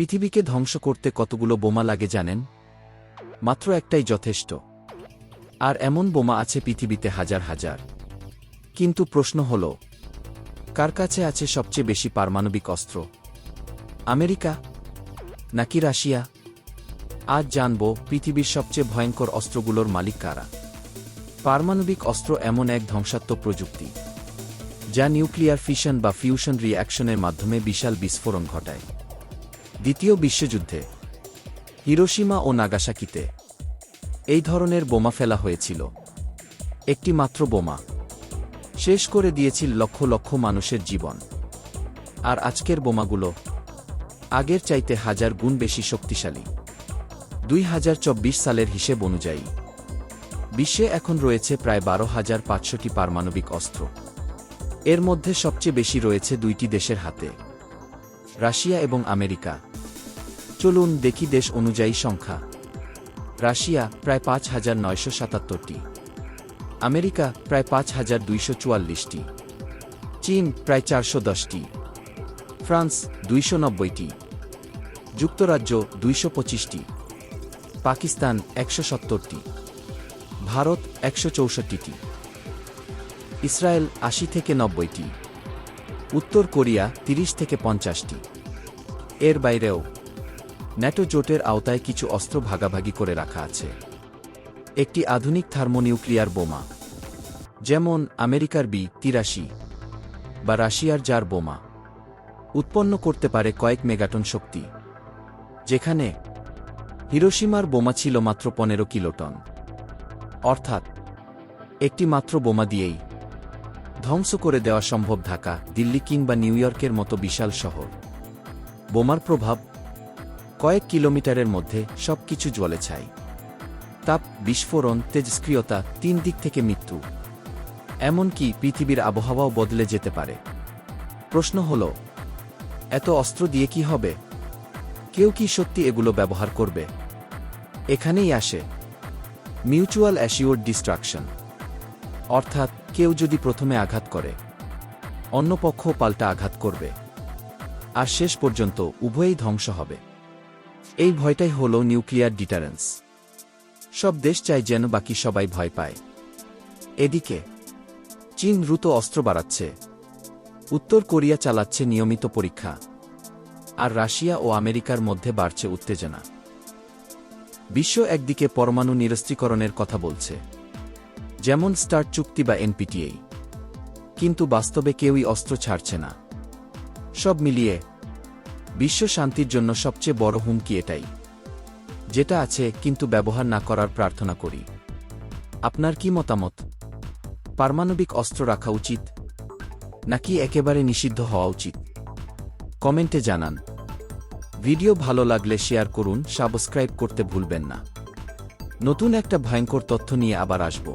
পৃথিবীকে ধ্বংস করতে কতগুলো বোমা লাগে জানেন? মাত্র একটাই যথেষ্ট। আর এমন বোমা আছে পৃথিবীতে হাজার হাজার। কিন্তু প্রশ্ন হল, কার কাছে আছে সবচেয়ে বেশি পারমাণবিক অস্ত্র? আমেরিকা নাকি রাশিয়া? আজ জানব পৃথিবীর সবচেয়ে ভয়ঙ্কর অস্ত্রগুলোর মালিক কারা। পারমাণবিক অস্ত্র এমন এক ধ্বংসাত্মক প্রযুক্তি, যা নিউক্লিয়ার ফিশন বা ফিউশন রিঅ্যাকশনের মাধ্যমে বিশাল বিস্ফোরণ ঘটায়। দ্বিতীয় বিশ্বযুদ্ধে, হিরোশিমা ও নাগাসাকিতে, এই ধরনের বোমা ফেলা হয়েছিল। একটি মাত্র বোমা। শেষ করে দিয়েছিল লক্ষ লক্ষ মানুষের জীবন। আর আজকের বোমাগুলো আগের চাইতে হাজার গুণ বেশি শক্তিশালী। দুই হাজার চব্বিশ সালের হিসেব অনুযায়ী, বিশ্বে এখন রয়েছে প্রায় বারো হাজার পাঁচশোটি পারমাণবিক অস্ত্র। এর মধ্যে সবচেয়ে বেশি রয়েছে দুইটি দেশের হাতে। রাশিয়া এবং আমেরিকা। চলুন দেখি দেশ অনুযায়ী সংখ্যা। রাশিয়া প্রায় পাঁচ হাজার নয়শো সাতাত্তরটি। আমেরিকা প্রায় পাঁচ হাজার দুইশো চুয়াল্লিশটি। চীন প্রায় চারশো দশটি। ফ্রান্স দুইশো নব্বইটি। যুক্তরাজ্য দুইশো পঁচিশটি। পাকিস্তান একশো সত্তরটি। ভারত একশো চৌষট্টিটি। ইসরায়েল আশি থেকে নব্বইটি। উত্তর কোরিয়া তিরিশ থেকে পঞ্চাশটি। এর বাইরেও, ন্যাটো জোটের আওতায় কিছু অস্ত্র ভাগাভাগি করে রাখা আছে। একটি আধুনিক থার্মোনিউক্লিয়ার বোমা, যেমন আমেরিকার বি তিরাশি বা রাশিয়ার জার বোমা, উৎপন্ন করতে পারে কয়েক মেগাটন শক্তি, যেখানে হিরোশিমার বোমা ছিল মাত্র পনেরো কিলোটন। অর্থাৎ, একটি মাত্র বোমা দিয়েই ধ্বংস করে দেওয়া সম্ভব ঢাকা, দিল্লি কিংবা নিউ ইয়র্কের মতো বিশাল শহর। বোমার প্রভাব, কয়েক কিলোমিটারের মধ্যে সবকিছু জ্বলে ছাই। তাপ, বিস্ফোরণ, তেজস্ক্রিয়তা তিন দিক থেকে মৃত্যু। এমনকি পৃথিবীর আবহাওয়াও বদলে যেতে পারে। প্রশ্ন হল, এত অস্ত্র দিয়ে কি হবে? কেউ কি সত্যি এগুলো ব্যবহার করবে? এখানেই আসে। Mutual assure destruction. অর্থাৎ কেউ যদি প্রথমে আঘাত করে, অন্য পক্ষ পাল্টা আঘাত করবে। আর শেষ পর্যন্ত উভয়ই ধ্বংস হবে। এই ভয়টাই হল নিউক্লিয়ার ডিটারেন্স। সব দেশ চায় যেন বাকি সবাই ভয় পায়। এদিকে, চীন দ্রুত অস্ত্র বাড়াচ্ছে। উত্তর কোরিয়া চালাচ্ছে নিয়মিত পরীক্ষা। আর রাশিয়া ও আমেরিকার মধ্যে বাড়ছে উত্তেজনা। বিশ্ব একদিকে পরমাণু নিরস্ত্রীকরণের কথা বলছে। যেমন স্টার চুক্তি বা এনপিটিএই কিন্তু বাস্তবে কেউই অস্ত্র ছাড়ছে না। সব মিলিয়ে, বিশ্ব শান্তির জন্য সবচেয়ে বড় হুমকি এটাই। যেটা আছে কিন্তু ব্যবহার না করার প্রার্থনা করি। আপনার কি মতামত? পারমাণবিক অস্ত্র রাখা উচিত? নাকি একেবারে নিষিদ্ধ হওয়া উচিত? কমেন্টে জানান। ভিডিও ভালো লাগলে শেয়ার করুন, সাবস্ক্রাইব করতে ভুলবেন না। নতুন একটা ভয়ঙ্কর তথ্য নিয়ে আবার আসব।